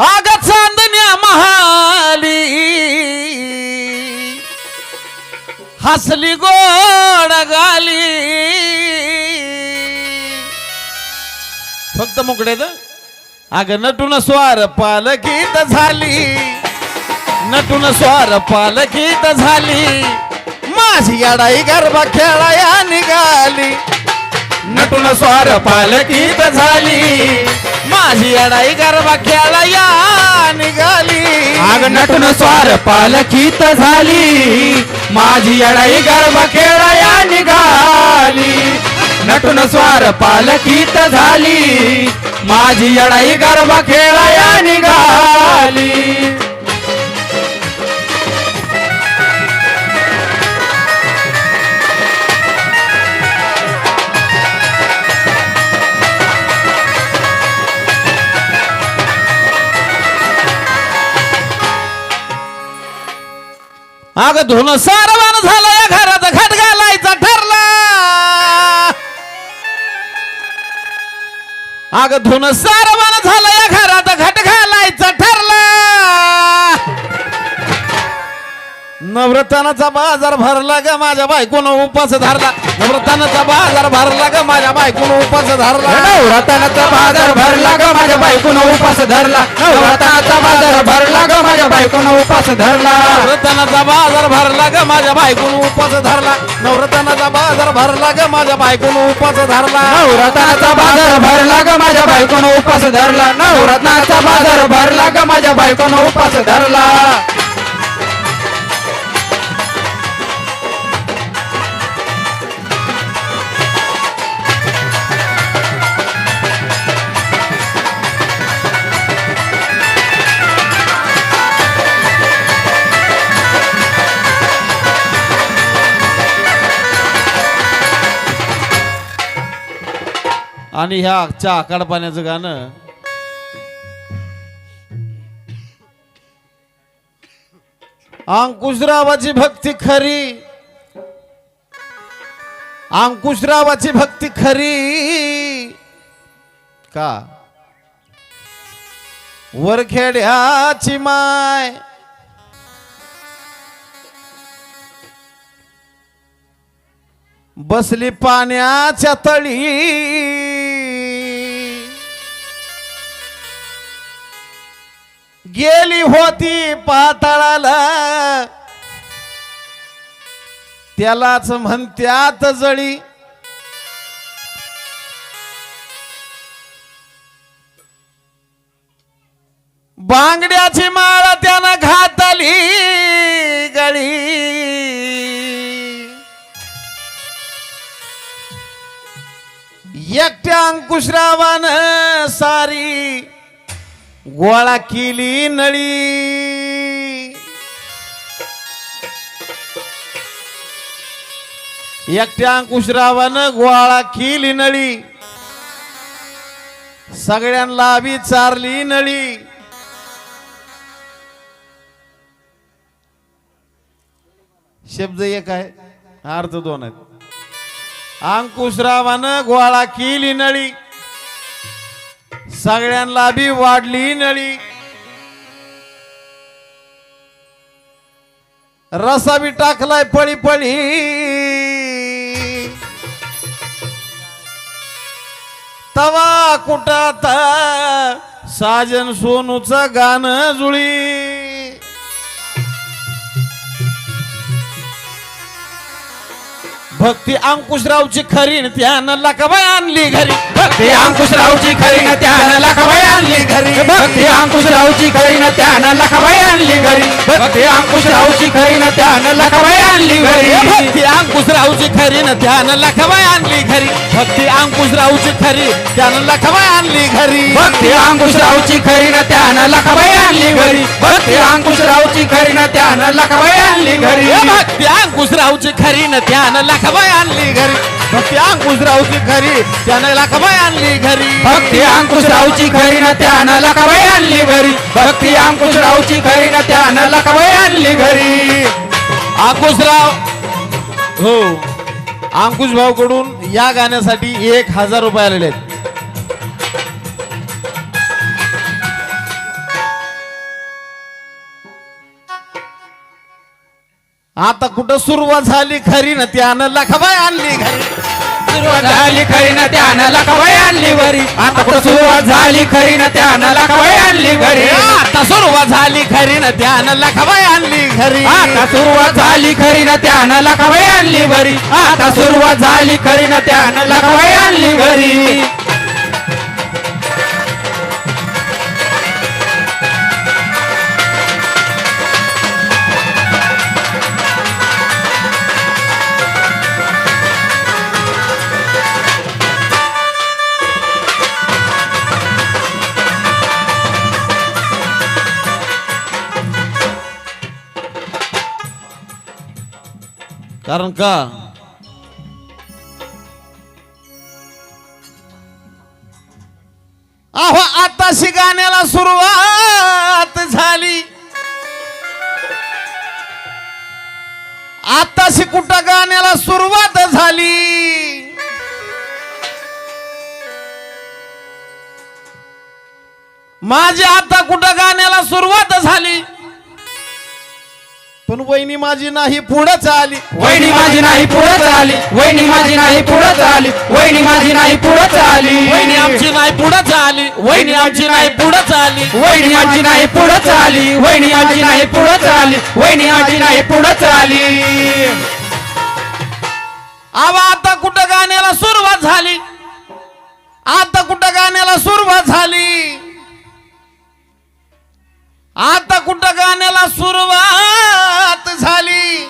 आग चांदण्या महाली. हसली गोड गाली. फक्त मुकडे अग नटून स्वार पालखीत झाली. नटून स्वार पालखीत झाली. माझी अडाई गरबा खेळाया निघाली. नटून स्वार पालखीत झाली. माझी अडाई या निघाली. आग नटून स्वार पालखीत झाली. माझी अडाई गर्भ खेळाया निघाली. नटून स्वार पालखीत झाली. माझी अडाई गर्भ खेळाया निघाली. अग धुन सारवान झालं या घरात घट घालायचा ठरला. अग धुन सारवान झालं या घरात नवरत्नाचा बाजार भरला ग माझ्या बायकोनं उपास धरला. नवरत्नाचा बाजार भरला ग माझ्या बायकोनं उपास धरला. नवरत्नाचा बाजार भरला ग माझ्या बायकोनं उपास धरला. नवरत्नाचा बाजार भरला ग माझ्या बायकोनं उपास धरला. नवरत्नाचा बाजार भरला ग माझ्या बायकोनं उपास धरला. नवरत्नाचा बाजार भरला ग माझ्या बायकोनं उपास धरला. नवरत्नाचा बाजार भरला ग माझ्या बायकोनं उपास धरला. नवरत्नाचा बाजार भरला ग माझ्या बायकोनं उपास धरला. आणि ह्या चहा आकाड पाण्याचं गाणं अंकुशरावाची भक्ती खरी. अंकुशरावाची भक्ती खरी. का? वरखेड्याची माय. बसली पाण्याच्या तळी. गेली होती पाताळाला. त्यालाच म्हणत्यात जळी. बांगड्याची माळ त्यानं घातली गळी. एकट्या अंकुशरावान सारी गोळा केली नळी. एकट्या अंकुशरावानं गोळा केली नळी. सगळ्यांना बी चारली नळी. शब्द एक आहे अर्थ दोन आहेत. अंकुशरावानं गोळा केली नळी. सगळ्यांना बी वाढली नळी. रसा बी टाकलाय पळी पळी तवा कुटात साजन सोनूचं गाणं जुळी. भक्ती अंकुशरावची खरी त्यानं लकाबाई आणली घरी. भक्ती अंकुशरावची खरी त्यानं लखाबाई आणली घरी. भक्ती अंकुशरावची खरी त्यानं लखाबाई आणली घरी. भक्ती अंकुशरावची खरी त्यानं लखाबाई आणली घरी. अंकुशरावची खरी न त्यानं लखाबाई आणली घरी. भक्ती अंकुशरावची खरी त्यानं लखाबाई आणली घरी. भक्ती अंकुशरावची खरी न त्यानं लखाबाई आणली घरी. भक्ती अंकुशरावची खरी न त्यानं लखाबाई आणली घरी. भक्ती अंकुशरावची खरी न त्यानं लखाबाई आणली घरी. भक्ती अंकुशरावची खरी त्यानं लखाबाई आणली घरी. भक्ती अंकुशरावची खरी न त्यानं लखाबाई आणली घरी. भक्ती अंकुशरावची खरी न त्यानं लखाबाई आणली घरी. अंकुशराव हो. अंकुश भाऊ कडून या गाण्यासाठी एक हजार रुपये आलेले आहेत. आता कुठं सुरुवात झाली खरी ना त्यानं लखबाई आणली घरी. सुरुवात झाली खरी ना त्यानं लखाबाई आणली घरी. आता कुठं सुरुवात झाली खरी ना त्यानं लखाबाई आणली घरी. आता सुरुवात झाली खरी ना त्यानं लखबाई आणली घरी. आता सुरुवात झाली खरी ना त्यानं लखाबाई आणली घरी. आता सुरुवात झाली खरी ना त्यानं लखाबाई आणली घरी. कारण का अहो आताशी गाण्याला सुरुवात झाली आताशी कुठं गाण्याला सुरुवात झाली माझी आता कुठं गाण्याला सुरुवात झाली पण वहिनी माझी नाही पुढंच आली. वहिनी माझी नाही पुढं आली. वहिनी माझी नाही पुढं आली. वहिनी माझी नाही पुढं आली. वहिनी आमची नाही पुढंच आली. वहिनी आमची नाही पुढंच आली. वहिनी माझी नाही पुढं आली. वहिनी माझी नाही पुढं आली. वहिनी माझी नाही पुढं आली. आवा आता कुठं गाण्याला सुरुवात झाली? आता कुठं गाण्याला सुरुवात झाली? आता कुठं गाण्याला सुरुवात झाली?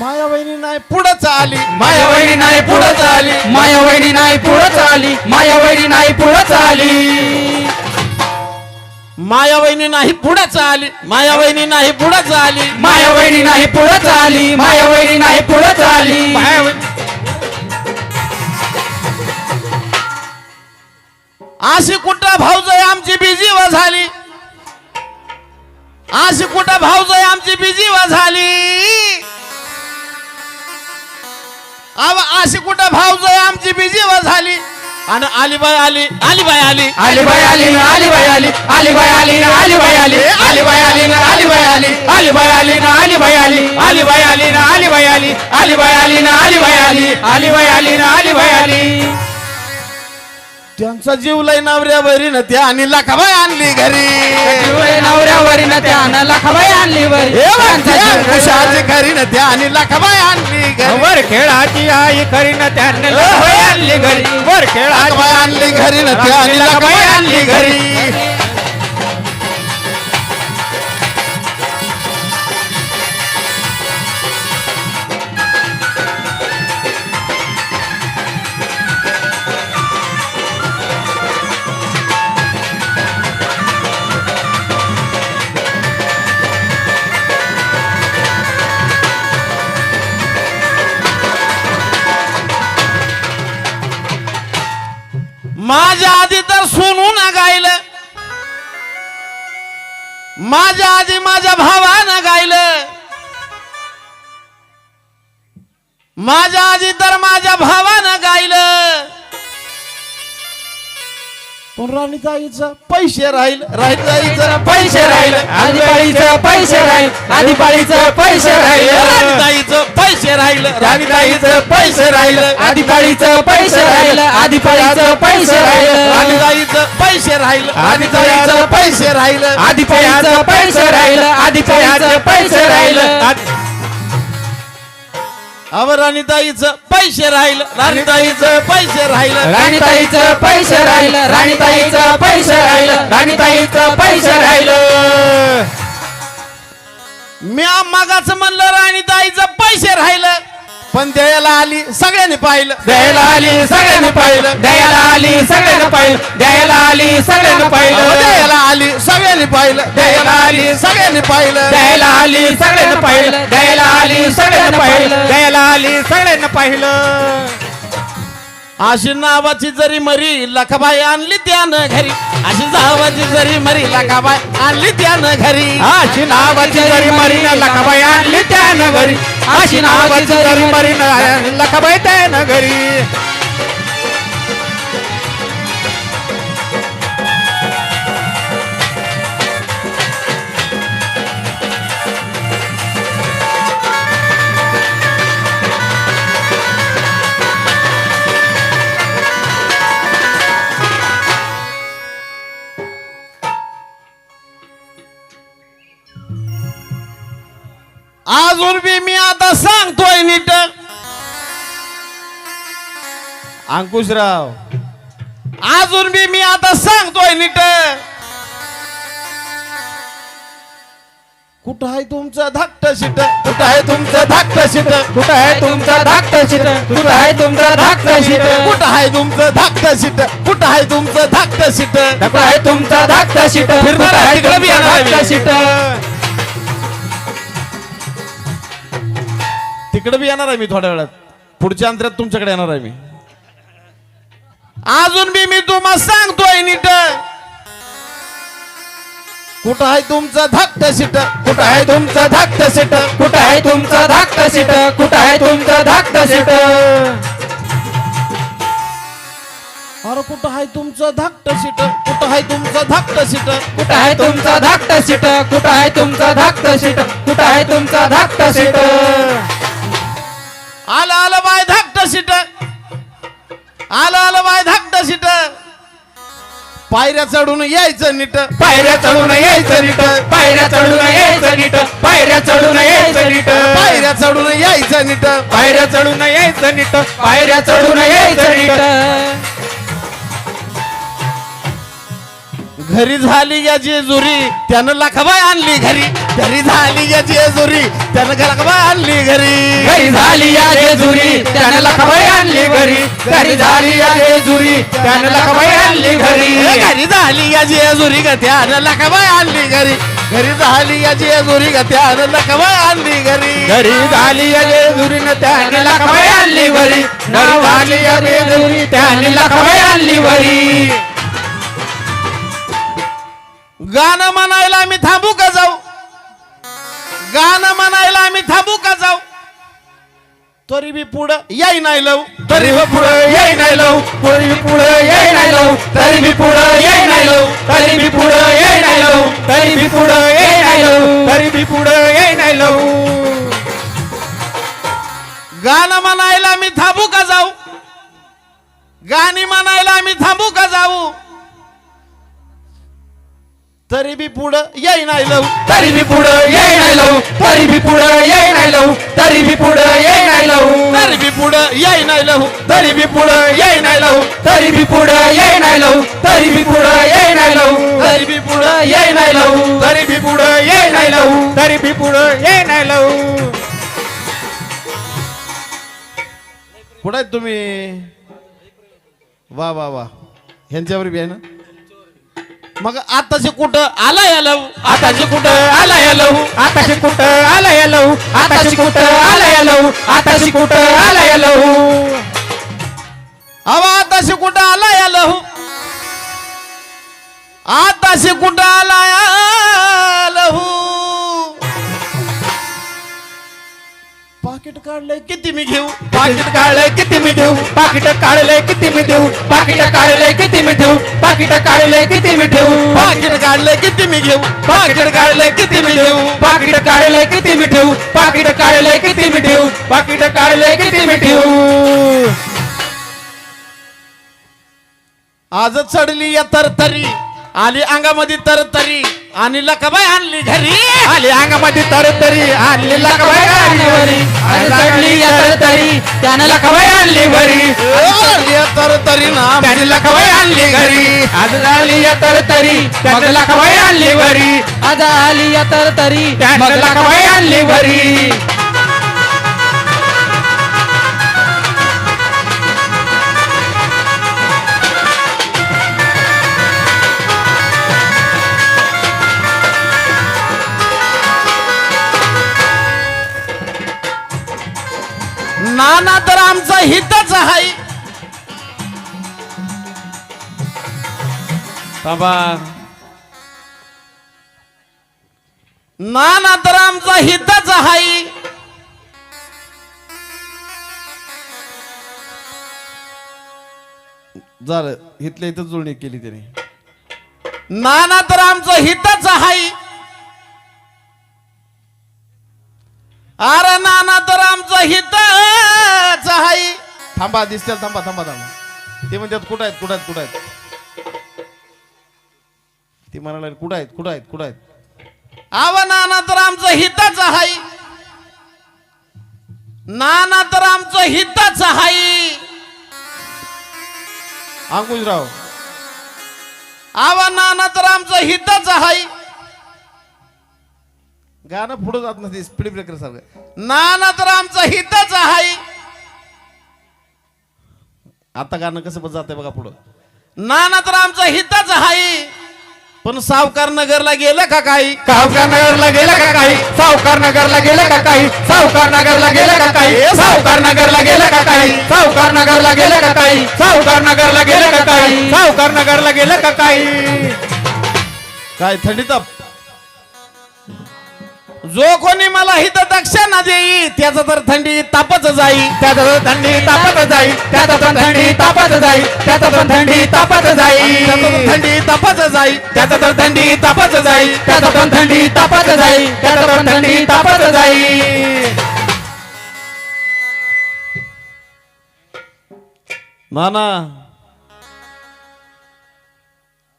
माया वहिनी नाही पुढंच आली माया वहिनी नाही पुढं आली माया वहिनी नाही पुढं आली माया वहिनी नाही पुढं आली माया वहिनी नाही पुढंच आली माया वहिनी नाही पुढंच आली माया वहिनी नाही पुढं आली माया वहिनी नाही पुढं आली अशी कुठं भाऊजय आमची बिजी व झाली? अशी कुठं भाऊजय आमची बिजी व झाली? अव अशी कुठं भाऊजय आमची बिजी व झाली? आणि अलीबाई आली अलीबाई आली. अलीबाई आली ना अलीबाई आली. अलीबाई आली ना अलीबाई आली. अलीबाई आली ना अलीबाई आली. अलीबाई आली ना अलीबाई आली. अलीबाई आली ना अलीबाई आली. अलीबाई आली ना अलीबाई आली. अलीबाई आली ना अलीबाई आली. त्यांचा जीव लय नवऱ्यावरी न त्या आणि लाखाबाई आणली घरी. नवऱ्यावरी ना त्यानं लखाबाई आणली वरी हे घरी न त्या आणि लाखाबाई आणली घरी. वर खेळाची आई खरी ना त्यानं लखाबाई आणली घरी. वर खेळाची लाखाबाई आणली घरी न त्या आणि लाखाबाई आणली घरी. माझ्या आधी तर माझ्या भावानं गायलं पण राणीताईचं पैसे राहील राणीताईचं पैसे राहील आदिपाळीचं पैसे राहील आदिपाळीचं पैसे राहील राणीताईचं पैसे राहील राणीताईचं पैसे राहील आदिपाळीचं पैसे राहील आदिपाळीचं पैसे राहील राणीताईचं पैसे राहील राणीताईचं पैसे राहील आदिपाळीचं पैसे राहील आदिपाळीचं पैसे राहील अव राणीताईचं पैसे राहील राणीताईचं पैसे राहील. राणीताईचं पैसे राहील राणीताईचं पैसे राहील राणीताईचं पैसे राहील. मी मागाच म्हणलं राणीताईचं पैसे राहिलं. पण द्यायला आली सगळ्यांनी पाहिलं. द्यायला आली सगळ्यांनी पाहिलं. द्यायला आली सगळ्यांना पाहिलं. द्यायला आली सगळ्यांना पाहिलं. द्यायला आली सगळ्यांनी पाहिलं. द्यायला आली सगळ्यांनी पाहिलं. द्यायला आली सगळ्यांना पाहिलं. द्यायला आली सगळ्यांना पाहिलं. द्यायला आली सगळ्यांना पाहिलं. अशी नावाची जरी मरी लखाबाई आणली त्यानं घरी. अशी नावाची जरी मरी लखाबाई आणली त्यानं घरी. अशी नावाची जरी मरीन लखाबाई आणली त्यानं घरी. अशी नावाची जरी मरीन लखाबाई त्यानं घरी अंकुशराव अजून बी मी आता सांगतोय नीट. कुठं आहे तुमचं धाकट शिट? कुठं आहे तुमचं धाकट शिट? कुठं आहे तुमचा धाकटा शीट? कुठं आहे तुमचा धाकटा शीट? कुठं आहे तुमचं धाकट शिट? कुठं आहे तुमचं धाकट शिट? कुठं आहे तुमचा धाकटा शीट? फिरणार आहे तिकडं बी धाकटा. शीट? तिकडे बी येणार आहे मी थोड्या वेळात. पुढच्या अंतरात तुमच्याकडे येणार आहे मी. अजून बी मी तुम्हाला सांगतोय नीट. कुठं आहे तुमचं धाकट सीट? कुठं आहे तुमचं धाकट सीट? कुठं आहे तुमचा धाकट सीट? कुठं आहे तुमचा धाकट सीट? अरे कुठं आहे तुमचं धाकट सीट? कुठं आहे तुमचं धाकट सीट? कुठं आहे तुमचा धाकट सीट? कुठं आहे तुमचा धाकट सीट? कुठं आहे तुमचा धाकटा सीट? आलं आलं बाय धाकट सीट. आलं आलं बाय धाकट शिट पायऱ्या चढून यायचं नीट. पायऱ्या चढून यायचं नीट. पायऱ्या चढून यायचं नीट. पायऱ्या चढून यायचं नीट. पायऱ्या चढून यायचं नीट. पायऱ्या चढून यायचं नीट. पायऱ्या चढून यायचं नीट. घरी झाली या जेजुरी त्यानं लाखाबाई आणली घरी. घरी झाली या जेजुरी त्यानं लाखाबाई आणली घरी. घरी झाली या जेजुरी त्यानं लखाबाई आणली घरी. घरी झाली या जेजुरी त्यानं लखाबाई आणली घरी. घरी झाली या जेजुरी ग त्यानं लाखाबाई आणली घरी. घरी झाली या जेजुरी ग त्यानं लाखाबाई आणली घरी. घरी झाली या जेजुरीनं त्याने लखाबाई आणली घरी. घरी झाली या जेजुरी त्याने लखाबाई आणली घरी. गाणं म्हणायला आम्ही थांबू का जाऊ? गाणं म्हणायला आम्ही थांबू का जाऊ? तरी बी पुढं याय नाही लव तरी बी पुढं येई नाही लव तरी बी पुढं येई नाही लव तरी बी पुढं येई नाही लव तरी बी पुढं येई नाही लव तरी बी पुढं येई नाही लव तरी बी पुढं येई नाही लव. गाणं म्हणायला आम्ही थांबू का जाऊ? गाणी म्हणायला आम्ही थांबू का जाऊ? तरी बी पुढं याय नाही लव तरी बी पुढं येई नाही लव तरी बी पुढं येई नाही लव तरी बी पुढं येई नाही लव तरी बी पुढं याय नाही लव तरी बी पुढं येई नाही लव तरी बी पुढं येई नाही लव तरी बी पुढं येई नाही लव तरी बी पुढं येई नाही लव तरी बी पुढं येई नाही लव तरी बी पुढं येई नाही लव कुठं आहेत तुम्ही वा वा वा ह्यांच्यावर बी आहे ना मग आताचे कुठं आला या लव आताची कुठं आला या लव आताशी कुठं आला या लव आताशी कुठं आला या लव आताशी कुठं आला या लव अवा आताशे कुठं आला या लहू? आताशे कुठं आला या लहू? पाकिट काढलंय किती मी घेऊ पाकिट काढलंय किती मी देऊ पाकिट काढलंय किती मी देऊ पाकिट काढलंय किती मी देऊ पाकिट काढलंय किती मी ठेवू पाकिट काढलंय किती मी घेऊ पाकिट काढलंय किती मी घेऊ पाकिट काढलंय किती मी ठेवू पाकिट काढलंय किती मी ठेवू पाकिट काढलंय किती मी ठेवू आज चढली या तरतरी आली अंगामध्ये तरतरी आणि लकाबाई आणली घरी. आली अंगामध्ये तरतरी आणली लखबाई आणली वरी आणि चढली या तरतरी त्यानं लखबाई आणली आली या तरतरी ना त्याने लखबाई आणली घरी. आज झाली या तरतरी त्यानं लखबाई आणली वरी आज आली या तरतरी त्यानं लखबाई आणली वरी नाना तर आमचा हितच आहे. बाबा. नाना तर आमचा हितच आहे. झालं इथल्या इथं जुळणी केली त्याने. नाना तर आमचं हितच आहे. अरे नाना तर आमचं हितच थांबा दिसतील थांबा थांबा थांबा. ते म्हणतात कुठं आहेत कुठं आहेत कुठं आहेत? ते म्हणाले कुठं आहेत कुठं आहेत कुठं आहेत? आव नाना तर आमचं हिताच आहे नाना तर आमचं हिताच हाय. अंकुशराव. आवा नाना तर आमचं हिताच हाय. गाणं पुढं जात नाही स्पीड ब्रेकर सारखं. नाना तर आमचं हिताच हाय. आता गाणं कसं पण जाते बघा पुढं. नाना तर आमचं हितच हाई पण सावकार नगरला गेलं का काही? सावकार नगरला गेलं का काही? सावकार नगरला गेलं का काही? सावकार नगरला गेलं का काही? सावकार नगरला गेलं का काही? सावकार नगरला गेलं का काही? सावकार नगरला गेलं का काही? सावकार नगरला गेलं का काही? काय थंडी ताप जो कोणी मला हित दक्षिणा देई त्याचा तर थंडी तापच जाई. त्याचा तर थंडी तापत जाई. त्याचा तर थंडी तापत जाई. त्याचा तर थंडी तापत जाई. त्याचा तर थंडी तापच जाई. त्याचा तर थंडी तापत जाई. त्याचा तर थंडी तापत जाई. त्याचा तर थंडी तापत जाई. नाना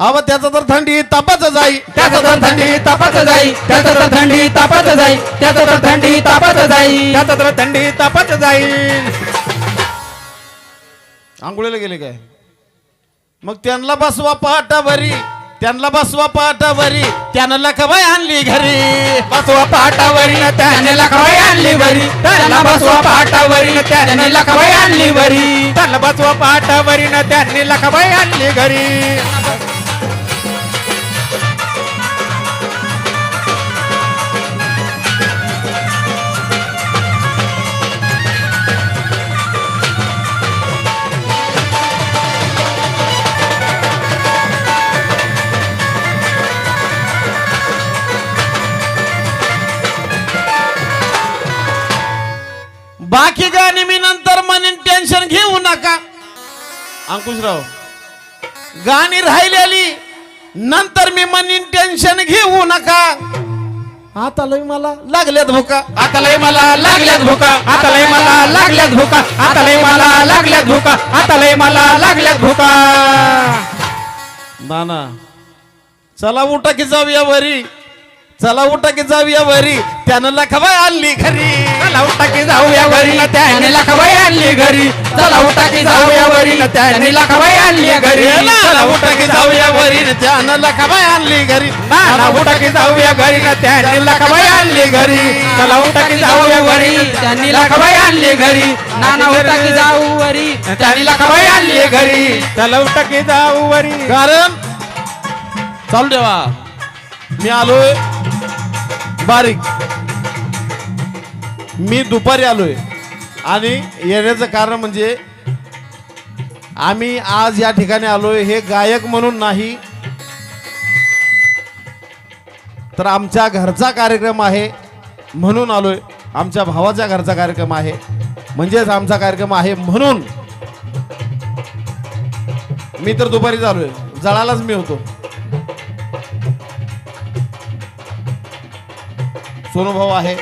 अव त्याचा तर थंडी तापच जाई. त्याचा तर थंडी तापत जाई. त्याचा तर थंडी तापत जाई. त्याचा तर थंडी तापत जाई. त्याचा तर थंडी तापत जाईल आंघोळीला गेले काय? मग त्यांना बसवा पाटावरी त्यांना बसवा पाटावरी त्यानं लखबाई आणली घरी. बसवा पाटावरी त्याने लखवाई आणली वरी त्याला बसवा पाटावरी त्याने लखवाई आणली वरी त्याला बसवा पाटावरी न त्याने लखवाई आणली घरी. नका अंकुशराव गाणी राहिलेली नंतर मी म्हणेन टेन्शन घेऊ नका. आता लय मला लागल्यात भुका. आता लय मला लागल्यात भुका. आता लय मला लागल्यात भुका. आता लय मला लागल्यात भुका. आता लय मला लागल्यात भुका. नाना चला उठा की जाऊया वरी. चला उठा की जाऊया वरी त्यानं लखबाई आणली घरी चला उठा की जाऊया वरी न त्याने आणली घरी चला उठा की जाऊया वरी न त्याने आणली घरी चला उठा की जाऊया वरी त्यानं लखबाई आणली घरी नाना उठा की जाऊया घरी न त्याने लखवाई आणली घरी चला उठा की जाऊया वरी त्यांनी लखवाई आणली घरी नाना उठा की जाऊ वरी त्यांनी लखवाई आणली घरी चला उठा की जाऊ वरी कारण चालू ठेवा मी आलोय बारीक. मी दुपारी आलोय. आणि येण्याचं कारण म्हणजे आम्ही आज या ठिकाणी आलोय हे गायक म्हणून नाही. तर आमच्या घरचा कार्यक्रम आहे म्हणून आलोय. आमच्या भावाच्या घरचा कार्यक्रम आहे. म्हणजेच आमचा कार्यक्रम आहे म्हणून. मी तर दुपारीच आलोय. जळालाच मी होतो. सोनूभाऊ आहे.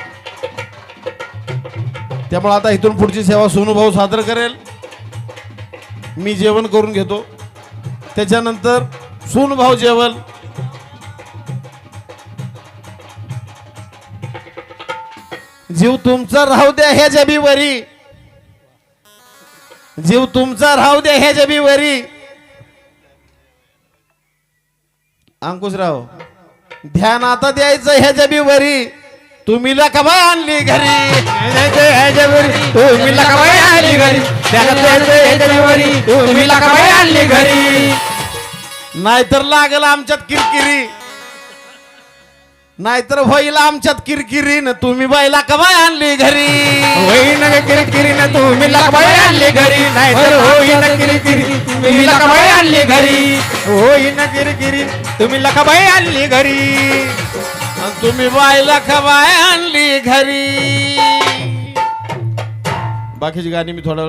त्यामुळे आता इथून पुढची सेवा सोनूभाऊ सादर करेल. मी जेवण करून घेतो. त्याच्यानंतर सोनूभाऊ जेवण. जीव तुमचा राहू द्या ह्या जबीवरी जीव तुमचा राहू द्या ह्या जबीवरी अंकुशराव ध्यान आता द्यायचं ह्या जबीवरी तुम्ही लकबा आणली घरी. तुम्ही लखवाई आणली घरी. तुम्ही लखवाई आणली घरी. नाहीतर लागल आमच्यात किरकिरी. नाहीतर होईल आमच्यात किरकिरी न तुम्ही बाईला कबाय आणली घरी. होईन किरकिरीनं तुम्ही लखबाई आणली घरी. नाही तर होईन किरकिरी. तुम्ही लखबाई आणली घरी. होईन किरकिरी. तुम्ही लखबाई आणली घरी. तुम्ही बाईला खवाय आणली घरी. बाकीची गाणी मी थोडा